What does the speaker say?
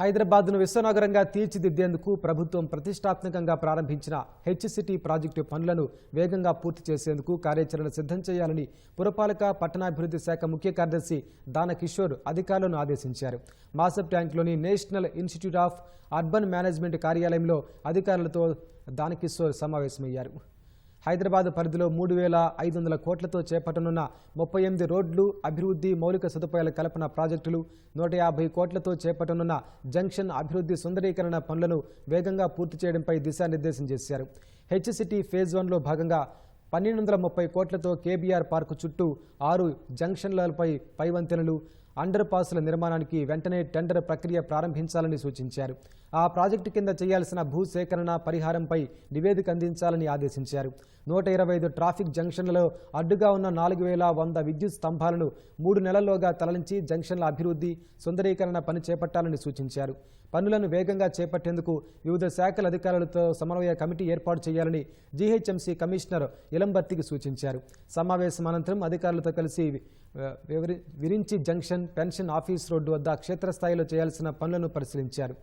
హైదరాబాద్ను విశ్వనగరంగా తీర్చిదిద్దేందుకు ప్రభుత్వం ప్రతిష్టాత్మకంగా ప్రారంభించిన హెచ్సిటీ ప్రాజెక్టు పనులను వేగంగా పూర్తి చేసేందుకు కార్యాచరణ సిద్ధం చేయాలని పురపాలక పట్టణాభివృద్ధి శాఖ ముఖ్య కార్యదర్శి దాన కిషోర్ అధికారులను ఆదేశించారు. మాసప్ ట్యాంక్లోని National Institute of Urban Management కార్యాలయంలో అధికారులతో దానకిషోర్ సమావేశమయ్యారు. హైదరాబాద్ పరిధిలో మూడు వేల ఐదు వందల కోట్లతో చేపట్టనున్న ముప్పై ఎనిమిది రోడ్లు అభివృద్ధి మౌలిక సదుపాయాల కల్పన ప్రాజెక్టులు నూట యాభై కోట్లతో చేపట్టనున్న జంక్షన్ అభివృద్ధి సుందరీకరణ పనులను వేగంగా పూర్తి చేయడంపై దిశానిర్దేశం చేశారు. హెచ్సిటీ ఫేజ్ వన్లో భాగంగా పన్నెండు వందల ముప్పై కోట్లతో కేబీఆర్ పార్కు చుట్టూ ఆరు జంక్షన్లపై పైవంతెనలు అండర్ పాసుల నిర్మాణానికి వెంటనే టెండర్ ప్రక్రియ ప్రారంభించాలని సూచించారు. ఆ ప్రాజెక్టు కింద చేయాల్సిన భూసేకరణ పరిహారంపై నివేదిక అందించాలని ఆదేశించారు. నూట ఇరవై ఐదు ట్రాఫిక్ జంక్షన్లలో అడ్డుగా ఉన్న నాలుగు వేల వంద విద్యుత్ స్తంభాలను మూడు నెలల్లోగా తరలించి జంక్షన్ల అభివృద్ధి సుందరీకరణ పని చేపట్టాలని సూచించారు. పనులను వేగంగా చేపట్టేందుకు వివిధ శాఖల అధికారులతో సమన్వయ కమిటీ ఏర్పాటు చేయాలని జీహెచ్ఎంసీ కమిషనర్ ఇలంబర్తికి సూచించారు. సమావేశం అనంతరం అధికారులతో కలిసి Virinchi junction pension office road వద్ద క్షేత్రస్థాయిలో చేయాల్సిన పనులను పరిశీలించారు.